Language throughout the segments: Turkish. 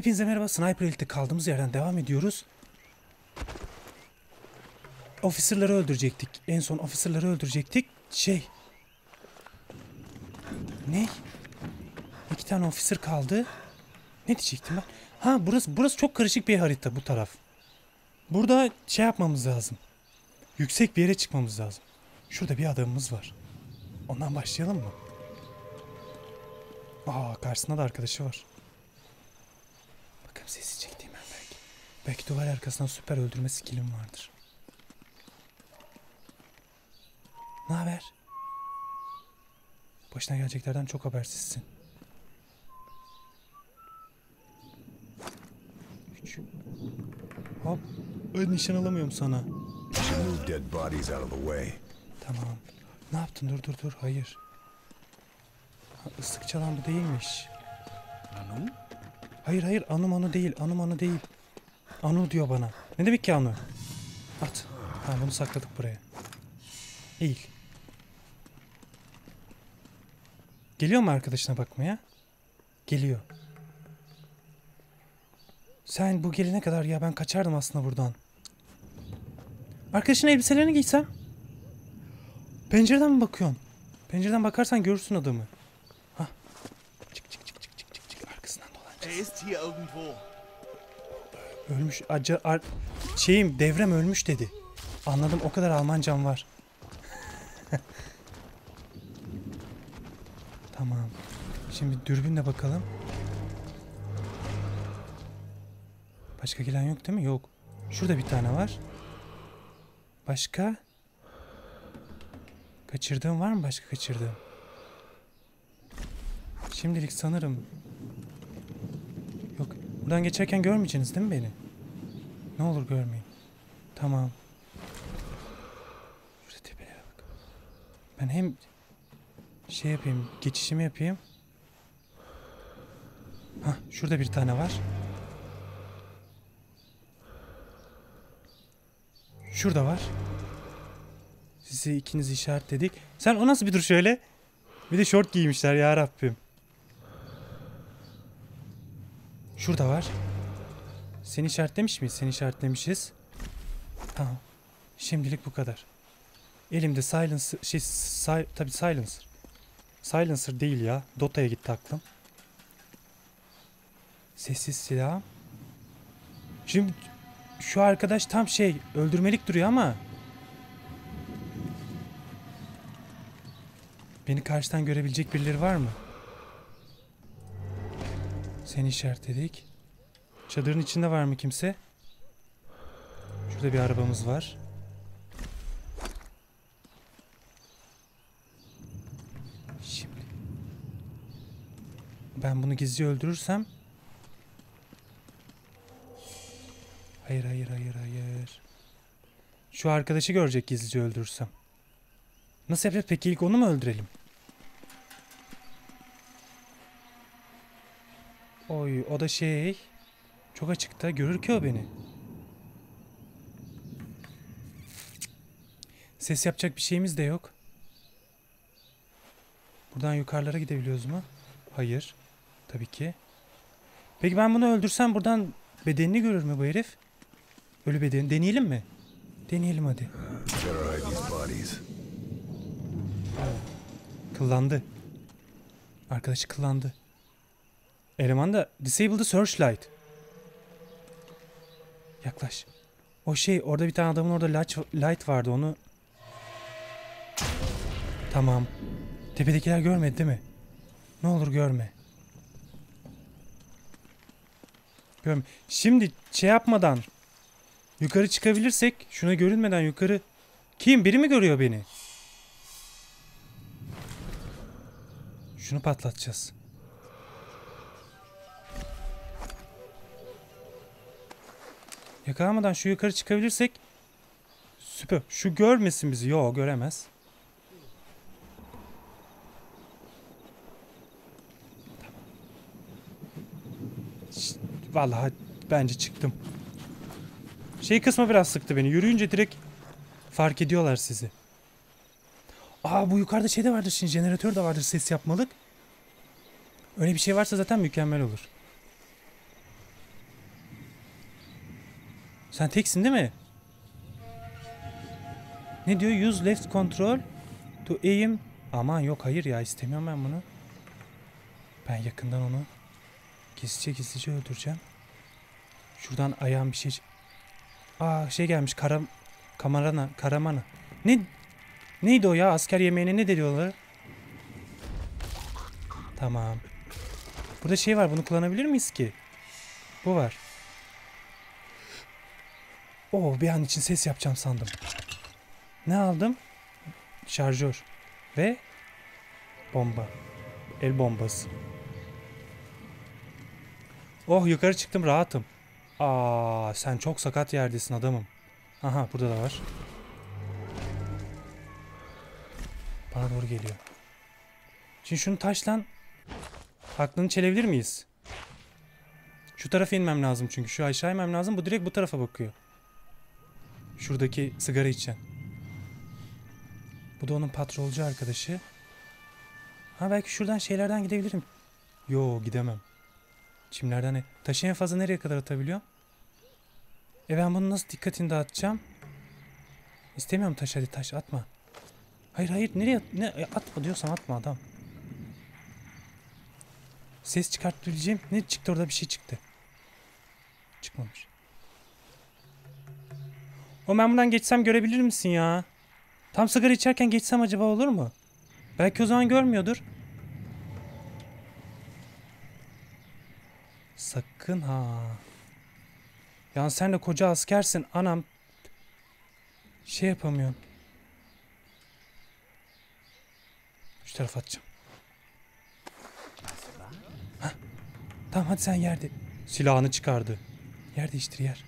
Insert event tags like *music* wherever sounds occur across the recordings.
Hepinize merhaba. Sniper Elite'de kaldığımız yerden devam ediyoruz. Officer'ları öldürecektik. En son officer'ları öldürecektik. Şey. Ne? İki tane officer kaldı. Ne diyecektim ben? Ha burası burası çok karışık bir harita bu taraf. Burada şey yapmamız lazım. Yüksek bir yere çıkmamız lazım. Şurada bir adamımız var. Ondan başlayalım mı? Aa karşısında da arkadaşı var. Sesi çektiğim ben belki. Belki duvar arkasından süper öldürme skillim vardır. Ne haber? Başına geleceklerden çok habersizsin. Üç. Hop. Ay, nişan alamıyorum sana. Should move dead bodies out of the way. Tamam. Ne yaptın? Dur dur dur. Hayır. Ha, ıslık çalan bu değilmiş. Anu? Hayır hayır anu manu değil. Anu manu değil. Anu diyor bana. Ne demek ki anu? At. Ha bunu sakladık buraya. Eğil. Geliyor mu arkadaşına bakmaya? Geliyor. Sen bu gelene kadar ya ben kaçardım aslında buradan. Arkadaşın elbiselerini giysem. Pencereden mi bakıyorsun? Pencereden bakarsan görürsün adamı. Er. Ölmüş. Acı, ar- şeyim devrem ölmüş dedi. Anladım o kadar Almancam var. *laughs* tamam. Şimdi dürbünle bakalım. Başka gelen yok değil mi? Yok. Şurada bir tane var. Başka? Kaçırdığım var mı başka kaçırdığım? Şimdilik sanırım. Buradan geçerken görmeyeceksiniz değil mi beni? Ne olur görmeyin. Tamam. Şurada tepelere bak. Ben hem şey yapayım, geçişimi yapayım. Hah, şurada bir tane var. Şurada var. Sizi ikiniz işaretledik. Sen o nasıl bir dur şöyle? Bir de şort giymişler ya Rabbim. Şurada var. Seni işaretlemiş miyiz? Seni işaretlemişiz. Tamam. Şimdilik bu kadar. Elimde silencer, şey, si, tabii silencer. Silencer değil ya. Dota'ya gitti aklım. Sessiz silah. Şimdi şu arkadaş tam şey öldürmelik duruyor ama Beni karşıdan görebilecek birileri var mı? Seni işaretledik. Çadırın içinde var mı kimse? Şurada bir arabamız var. Şimdi. Ben bunu gizli öldürürsem. Hayır hayır hayır hayır. Şu arkadaşı görecek gizlice öldürürsem. Nasıl yapacağız? Peki ilk onu mu öldürelim? Oy o da şey. Çok açıkta. Görür ki o beni. Ses yapacak bir şeyimiz de yok. Buradan yukarılara gidebiliyoruz mu? Hayır. Tabii ki. Peki ben bunu öldürsem buradan bedenini görür mü bu herif? Ölü bedeni. Deneyelim mi? Deneyelim hadi. Kıllandı. Arkadaşı kıllandı. Eleman da disable the searchlight. Yaklaş. O şey orada bir tane adamın orada light, vardı onu. Tamam. Tepedekiler görmedi değil mi? Ne olur görme. Görme. Şimdi şey yapmadan yukarı çıkabilirsek şuna görünmeden yukarı kim biri mi görüyor beni? Şunu patlatacağız. Yakalamadan şu yukarı çıkabilirsek süper. Şu görmesin bizi. Yo göremez. Vallahi bence çıktım. Şey kısmı biraz sıktı beni. Yürüyünce direkt fark ediyorlar sizi. Aa bu yukarıda şey de vardır şimdi jeneratör de vardır ses yapmalık. Öyle bir şey varsa zaten mükemmel olur. Sen teksin değil mi? Ne diyor? Use left control to aim. Aman yok hayır ya istemiyorum ben bunu. Ben yakından onu gizlice gizlice öldüreceğim. Şuradan ayağım bir şey... Aa şey gelmiş karam... Kamarana, karamana. Ne... Neydi o ya? Asker yemeğine ne diyorlar? Tamam. Burada şey var. Bunu kullanabilir miyiz ki? Bu var. Oo bir an için ses yapacağım sandım. Ne aldım? Şarjör. Ve bomba. El bombası. Oh yukarı çıktım rahatım. Aa sen çok sakat yerdesin adamım. Aha burada da var. Bana doğru geliyor. Şimdi şunu taşlan aklını çelebilir miyiz? Şu tarafa inmem lazım çünkü. Şu aşağı inmem lazım. Bu direkt bu tarafa bakıyor. Şuradaki sigara içen. Bu da onun patrolcu arkadaşı. Ha belki şuradan şeylerden gidebilirim. Yo gidemem. Çimlerden ne? Taşı en fazla nereye kadar atabiliyorum? E ben bunu nasıl dikkatini dağıtacağım? İstemiyorum taş hadi taş atma. Hayır hayır nereye ne e, atma diyorsan atma adam. Ses çıkartabileceğim. Ne çıktı orada bir şey çıktı. Çıkmamış. O ben buradan geçsem görebilir misin ya? Tam sigara içerken geçsem acaba olur mu? Belki o zaman görmüyordur. Sakın ha. Yani sen de koca askersin anam. Şey yapamıyorum. Şu tarafa atacağım. Hah. Tamam hadi sen yerde. Silahını çıkardı. Yer değiştir yer.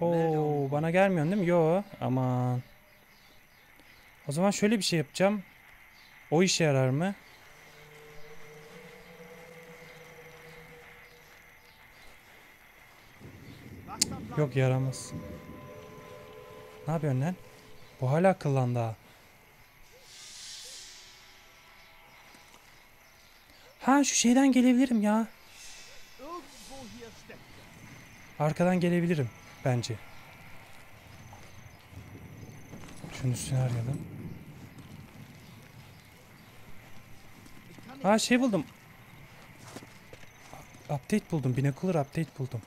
Oo bana gelmiyorsun değil mi? Yo aman. O zaman şöyle bir şey yapacağım. O işe yarar mı? Yok yaramaz. Ne yapıyorsun lan? Bu hala akıllandı ha. Ha şu şeyden gelebilirim ya. Arkadan gelebilirim bence. Şunun üstüne arayalım. Ha şey buldum. Update buldum. Binocular update buldum.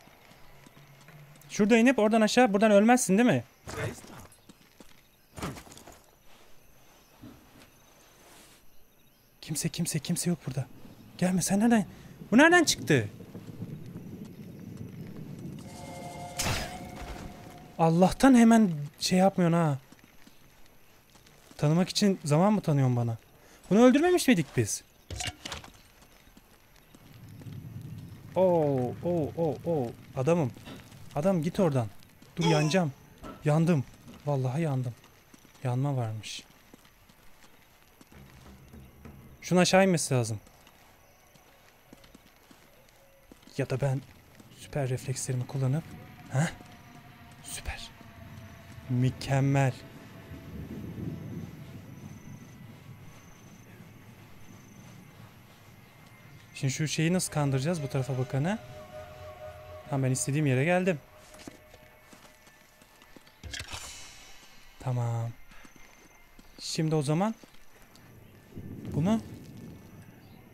Şurada inip oradan aşağı buradan ölmezsin değil mi? Kimse kimse kimse yok burada. Gelme sen nereden? Bu nereden çıktı? Allah'tan hemen şey yapmıyorsun ha. Tanımak için zaman mı tanıyorsun bana? Bunu öldürmemiş miydik biz? Oo, oo, oo, oo. Adamım. Adam git oradan. Dur yanacağım. Yandım. Vallahi yandım. Yanma varmış. Şunun aşağı inmesi lazım. Ya da ben süper reflekslerimi kullanıp ha? Süper. Mükemmel. Şimdi şu şeyi nasıl kandıracağız bu tarafa bakanı? Tamam ben istediğim yere geldim. Tamam. Şimdi o zaman bunu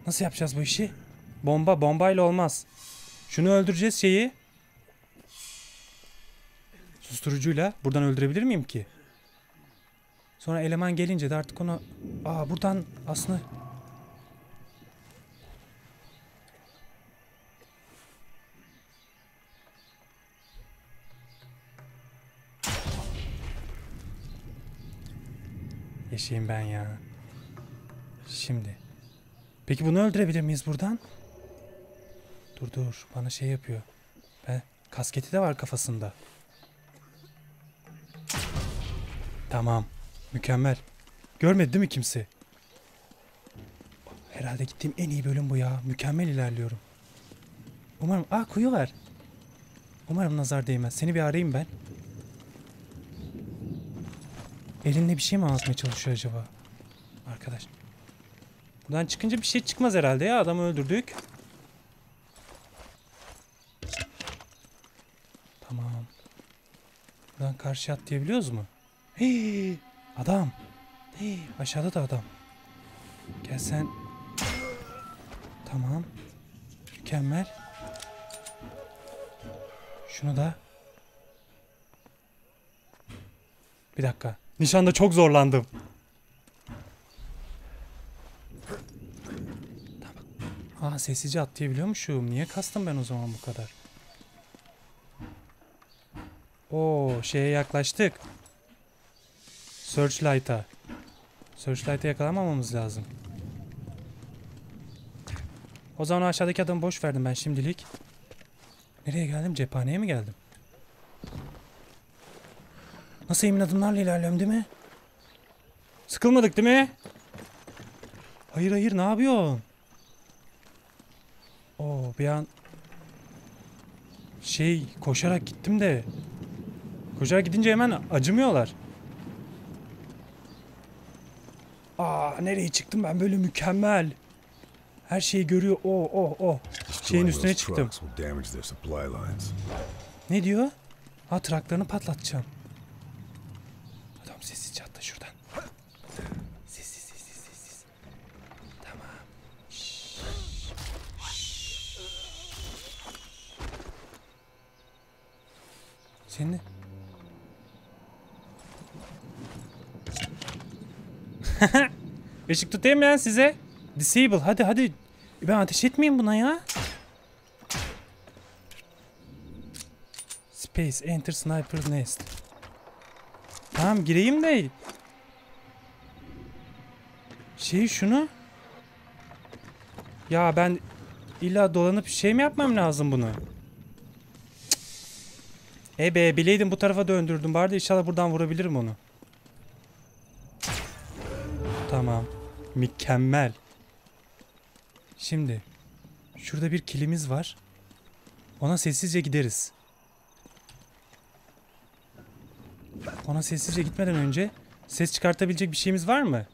nasıl yapacağız bu işi? Bomba bombayla olmaz. Şunu öldüreceğiz şeyi. Susturucuyla buradan öldürebilir miyim ki? Sonra eleman gelince de artık onu aa buradan aslında Yaşayayım ben ya. Şimdi. Peki bunu öldürebilir miyiz buradan? Dur dur bana şey yapıyor. Ben kasketi de var kafasında. Tamam. Mükemmel. Görmedi değil mi kimse? Herhalde gittiğim en iyi bölüm bu ya. Mükemmel ilerliyorum. Umarım... Aa kuyu var. Umarım nazar değmez. Seni bir arayayım ben. Elinde bir şey mi anlatmaya çalışıyor acaba? Arkadaş. Buradan çıkınca bir şey çıkmaz herhalde ya. Adamı öldürdük. Buradan karşıya atlayabiliyoruz mu? Hii, adam. Hii, aşağıda da adam. Gel sen. Tamam. Mükemmel. Şunu da. Bir dakika. Nişanda çok zorlandım. Tamam. Aa sessizce atlayabiliyormuşum. Niye kastım ben o zaman bu kadar? Oo şeye yaklaştık. Searchlight'a. Searchlight'a yakalamamamız lazım. O zaman aşağıdaki adamı boş verdim ben şimdilik. Nereye geldim? Cephaneye mi geldim? Nasıl emin adımlarla ilerliyorum değil mi? Sıkılmadık değil mi? Hayır hayır ne yapıyorsun? Oo bir an şey koşarak gittim de koşarak gidince hemen acımıyorlar. Aa nereye çıktım ben böyle mükemmel. Her şeyi görüyor. O o o. Şeyin üstüne çıktım. Ne diyor? Ha traklarını patlatacağım. Adam sessizce atla şuradan. Sessiz sessiz sessiz. Tamam. Şşş, şşş. Senin *laughs* Işık tutayım ya size. Disable hadi hadi. Ben ateş etmeyeyim buna ya. Space enter sniper nest. Tamam gireyim de. Şey şunu. Ya ben illa dolanıp şey mi yapmam lazım bunu? Cık. E be bileydim bu tarafa döndürdüm. Bari de inşallah buradan vurabilirim onu. Tamam. Mükemmel. Şimdi. Şurada bir kilimiz var. Ona sessizce gideriz. Ona sessizce gitmeden önce ses çıkartabilecek bir şeyimiz var mı?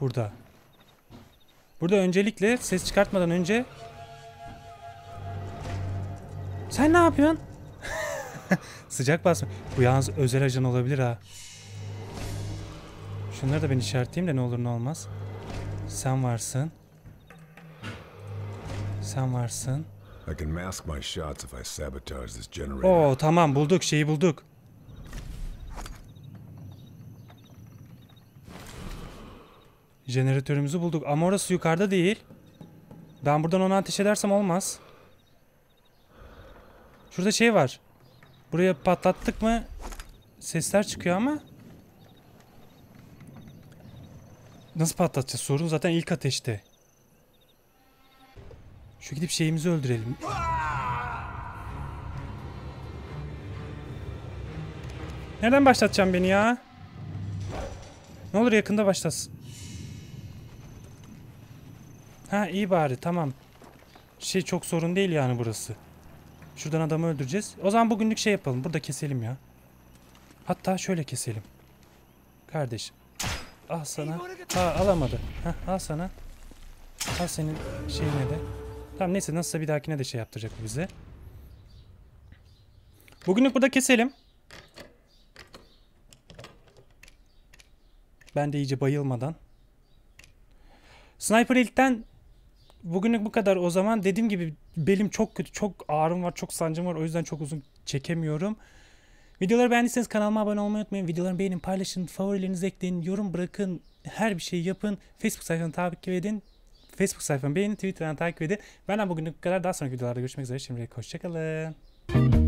Burada. Burada öncelikle ses çıkartmadan önce Sen ne yapıyorsun? *laughs* Sıcak basma. Bu yalnız özel ajan olabilir ha. Şunları da ben işaretleyeyim de ne olur ne olmaz. Sen varsın. Sen varsın. I can mask my shots if I sabotage this generator. Oo tamam bulduk şeyi bulduk. Jeneratörümüzü bulduk ama orası yukarıda değil. Ben buradan ona ateş edersem olmaz. Şurada şey var. Buraya patlattık mı sesler çıkıyor ama. Nasıl patlatacağız? Sorun zaten ilk ateşte. Şu gidip şeyimizi öldürelim. Nereden başlatacağım beni ya? Ne olur yakında başlasın. Ha iyi bari tamam. Şey çok sorun değil yani burası. Şuradan adamı öldüreceğiz. O zaman bugünlük şey yapalım. Burada keselim ya. Hatta şöyle keselim. Kardeş. Al sana. Ha alamadı. Hah, al sana. Al senin şeyine de. Tamam neyse nasılsa bir dahakine de şey yaptıracak bize. Bugünlük burada keselim. Ben de iyice bayılmadan. Sniper Elite'den bugünlük bu kadar o zaman. Dediğim gibi belim çok kötü, çok ağrım var, çok sancım var. O yüzden çok uzun çekemiyorum. Videoları beğendiyseniz kanalıma abone olmayı unutmayın. Videoları beğenin, paylaşın, favorilerinizi ekleyin, yorum bırakın. Her bir şeyi yapın. Facebook sayfamı takip edin. Facebook sayfamı beğenin, Twitter'dan takip edin. Benden bugünlük bu kadar. Daha sonraki videolarda görüşmek üzere. Şimdilik hoşçakalın.